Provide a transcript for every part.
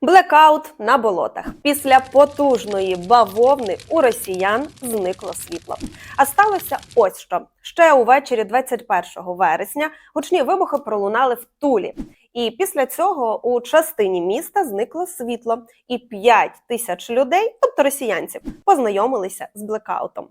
Блекаут на болотах. Після потужної бавовни у росіян зникло світло. А сталося ось що. Ще увечері 21 вересня гучні вибухи пролунали в Тулі. І після цього у частині міста зникло світло, і 5 тисяч людей, тобто росіянців, познайомилися з блекаутом.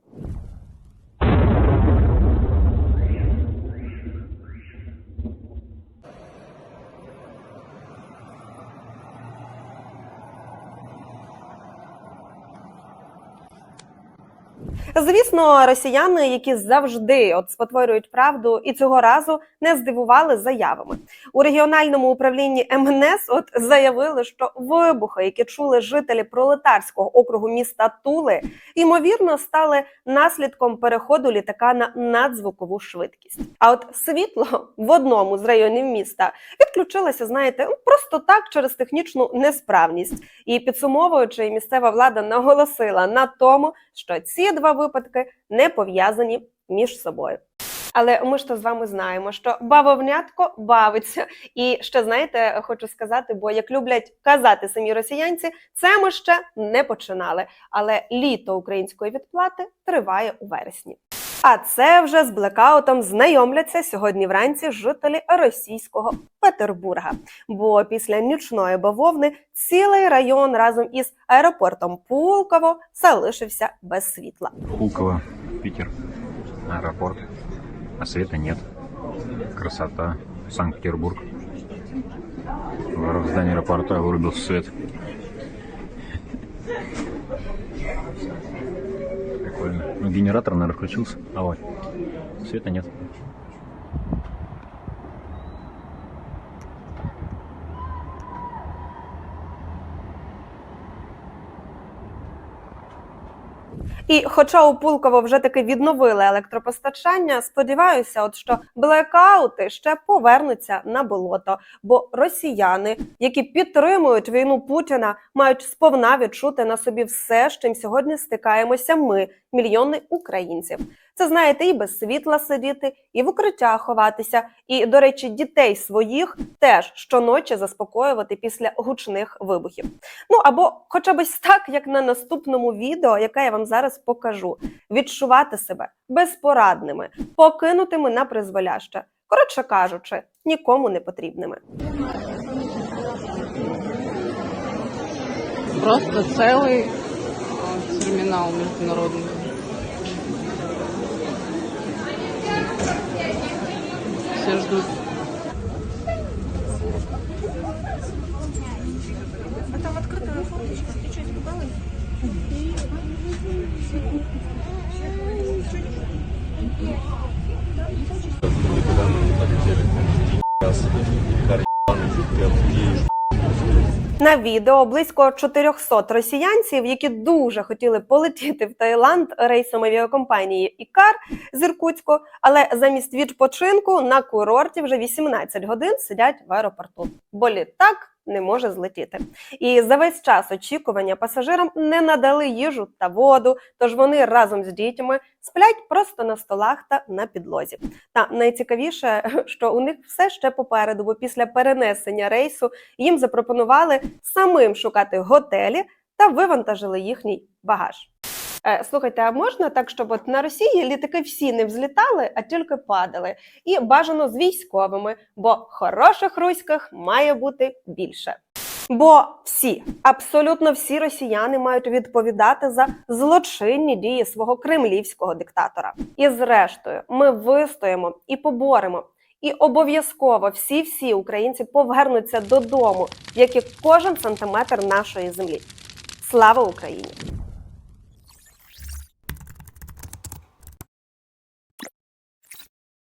Звісно, росіяни, які завжди от спотворюють правду, і цього разу не здивували заявами. У регіональному управлінні МНС от заявили, що вибухи, які чули жителі пролетарського округу міста Тули, ймовірно стали наслідком переходу літака на надзвукову швидкість. А от світло в одному з районів міста відключилося, знаєте, ну, просто так через технічну несправність. І підсумовуючи, місцева влада наголосила на тому, що ці два випадки не пов'язані між собою. Але ми ж то з вами знаємо, що бавовнятко бавиться. І ще знаєте, хочу сказати, бо як люблять казати самі росіянці, це ми ще не починали. Але літо української відплати триває у вересні. А це вже з блекаутом знайомляться сьогодні вранці жителі російського Петербурга. Бо після нічної бавовни цілий район разом із аеропортом Пулково залишився без світла. Пулково, Питер, аэропорт. А света нет. Красота. Санкт-Петербург. В здании аэропорта вырубился свет. Прикольно. Ну, генератор, наверное, включился. А вот. Света нет. І хоча у Пулково вже таки відновили електропостачання, сподіваюся, от що блекаути ще повернуться на болото, бо росіяни, які підтримують війну Путіна, мають сповна відчути на собі все, з чим сьогодні стикаємося ми, мільйони українців. Це знаєте, і без світла сидіти, і в укриття ховатися, і, до речі, дітей своїх теж щоночі заспокоювати після гучних вибухів. Ну або хоча б так, як на наступному відео, яке я вам зараз покажу, відчувати себе безпорадними, покинутими на призволяще. Коротше кажучи, нікому не потрібними. Просто все ждут. А там открытая форточка, ты что, испугалась? На відео близько 400 росіянців, які дуже хотіли полетіти в Таїланд рейсом авіакомпанії Ікар з Іркутську, але замість відпочинку на курорті вже 18 годин сидять в аеропорту, бо літак не може злетіти. І за весь час очікування пасажирам не надали їжу та воду, тож вони разом з дітьми сплять просто на столах та на підлозі. Та найцікавіше, що у них все ще попереду, бо після перенесення рейсу їм запропонували самим шукати готелі та вивантажили їхній багаж. Е, Слухайте, а можна так, щоб от на Росії літаки всі не взлітали, а тільки падали, і бажано з військовими, бо хороших руських має бути більше. Бо всі, абсолютно всі росіяни мають відповідати за злочинні дії свого кремлівського диктатора. І зрештою, ми вистоїмо і поборемо. І обов'язково всі всі українці повернуться додому, як і кожен сантиметр нашої землі. Слава Україні!